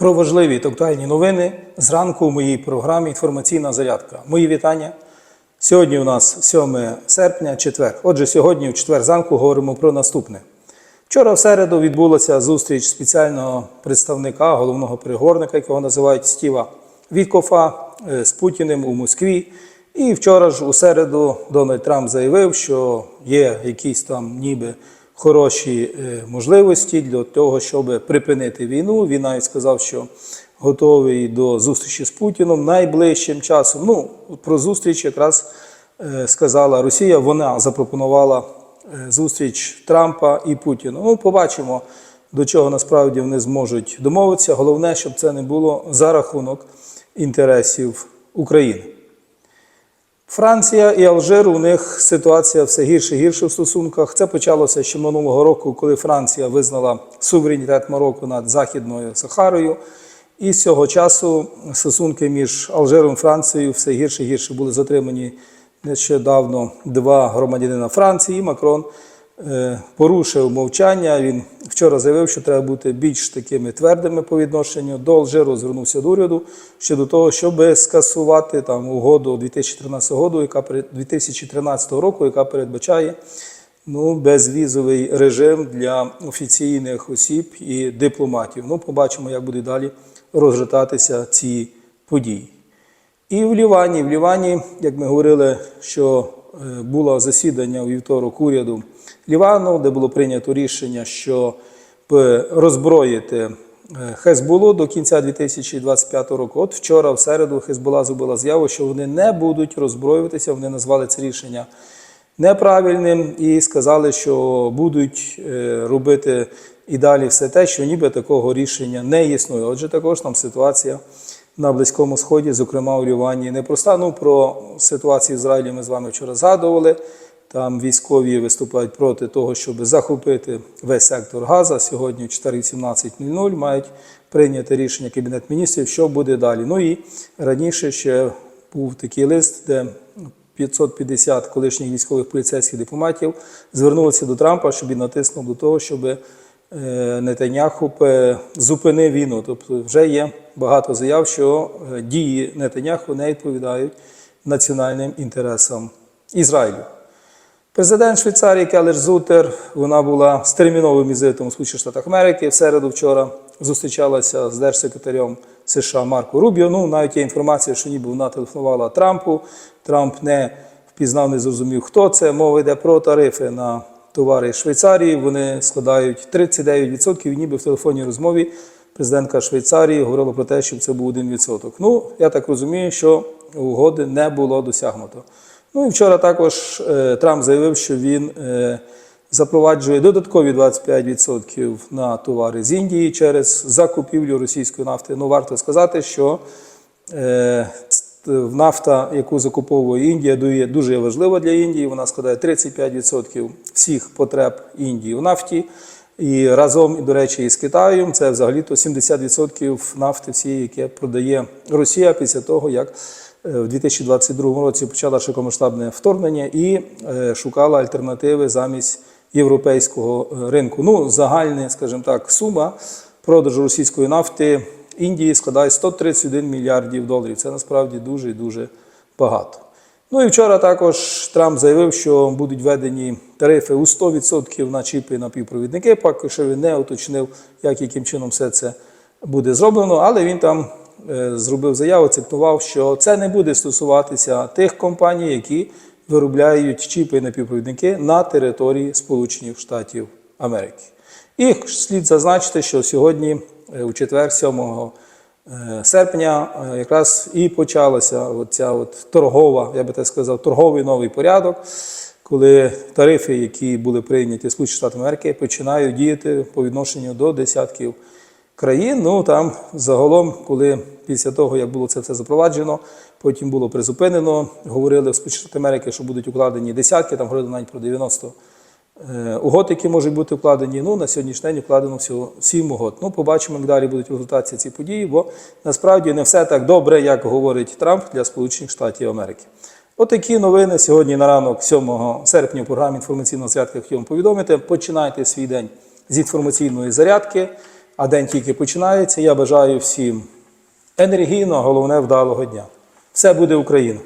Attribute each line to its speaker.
Speaker 1: про важливі та актуальні новини зранку у моїй програмі Інформаційна зарядка. Мої вітання. Сьогодні у нас 7 серпня, четвер. Отже, сьогодні, в четвер зранку, говоримо про наступне. Вчора в середу відбулася зустріч спеціального представника, головного переговорника, якого називають Стіва Віткофа е, з Путіним у Москві. І вчора ж у середу Дональд Трамп заявив, що є якісь там ніби хороші е, можливості для того, щоб припинити війну. Він навіть сказав, що готовий до зустрічі з Путіном найближчим часом. Ну, про зустріч якраз е, сказала Росія. Вона запропонувала е, зустріч Трампа і Путіна. Ну, побачимо, до чого насправді вони зможуть домовитися. Головне, щоб це не було за рахунок інтересів України. Франція і Алжир, у них ситуація все гірше і гірше в стосунках. Це почалося ще минулого року, коли Франція визнала суверенітет Марокко над Західною Сахарою. І з цього часу стосунки між Алжиром і Францією все гірше і гірше були затримані нещодавно два громадянина Франції. І Макрон порушив мовчання. Він вчора заявив, що треба бути більш такими твердими по відношенню до Алжиру, звернувся до уряду щодо того, щоб скасувати там угоду 2013 року, яка перед- 2013 року, яка передбачає ну, безвізовий режим для офіційних осіб і дипломатів. Ну, побачимо, як будуть далі розгортатися ці події. І в Лівані, в Лівані, як ми говорили, що е, було засідання у вівторок уряду Лівану, де було прийнято рішення, що б роззброїти е, Хезболу до кінця 2025 року. От вчора, в середу, Хезбола зробила заяву, що вони не будуть роззброюватися. Вони назвали це рішення неправильним і сказали, що будуть е, робити і далі все те, що ніби такого рішення не існує. Отже, також там ситуація на Близькому Сході, зокрема у Лівані, непроста. Ну про ситуацію в Ізраїлі ми з вами вчора згадували. Там військові виступають проти того, щоб захопити весь сектор Газа. Сьогодні, в 4.17.00, мають прийняти рішення Кабінет міністрів, що буде далі. Ну і раніше ще був такий лист, де 550 колишніх військових поліцейських дипломатів звернулися до Трампа, щоб він натиснув до того, щоб Нетаняху пе- зупинив війну. Тобто вже є багато заяв, що е, дії Нетаняху не відповідають національним інтересам Ізраїлю. Президент Швейцарії Келер Зутер, вона була з терміновим візитом у Сполучених Штатах Америки. В середу вчора зустрічалася з держсекретарем США Марко Рубіо. Ну, навіть є інформація, що ніби вона телефонувала Трампу. Трамп не впізнав, не зрозумів, хто це. Мова йде про тарифи на товари Швейцарії. Вони складають 39%. І ніби в телефонній розмові президентка Швейцарії говорила про те, щоб це був 1%. Ну, я так розумію, що угоди не було досягнуто. Ну і вчора також е, Трамп заявив, що він е, запроваджує додаткові 25% на товари з Індії через закупівлю російської нафти. Ну, варто сказати, що е, нафта, яку закуповує Індія, дуже важлива для Індії. Вона складає 35% всіх потреб Індії в нафті. І разом, до речі, із Китаєм це взагалі-то 70% нафти всієї, яке продає Росія після того, як е, в 2022 році почала широкомасштабне вторгнення і е, шукала альтернативи замість європейського е, ринку. Ну, загальна, скажімо так, сума продажу російської нафти Індії складає 131 мільярдів доларів. Це насправді дуже і дуже багато. Ну і вчора також Трамп заявив, що будуть введені тарифи у 100% на чіпи і напівпровідники. Поки що він не уточнив, як яким чином все це буде зроблено, але він там е, зробив заяву, акцентував, що це не буде стосуватися тих компаній, які виробляють чіпи і напівпровідники на території Сполучених Штатів Америки. І слід зазначити, що сьогодні, у четвер, 7 е, серпня, е, якраз і почалася ця от торгова, я би так сказав, торговий новий порядок, коли тарифи, які були прийняті Сполучені Штати Америки, починають діяти по відношенню до десятків країн. Ну там загалом, коли після того, як було це все запроваджено, потім було призупинено, говорили в Сполучені Штати Америки, що будуть укладені десятки, там говорили навіть про 90 е, угод, які можуть бути вкладені. Ну, на сьогоднішній день вкладено всього 7 угод. Ну, побачимо, як далі будуть розвиватися ці події, бо насправді не все так добре, як говорить Трамп для Сполучених Штатів Америки. Отакі новини сьогодні на ранок 7 серпня у програмі інформаційного зарядка хотів вам повідомити. Починайте свій день з інформаційної зарядки. а день тільки починається. Я бажаю всім енергійного, головне вдалого дня. Все буде Україна!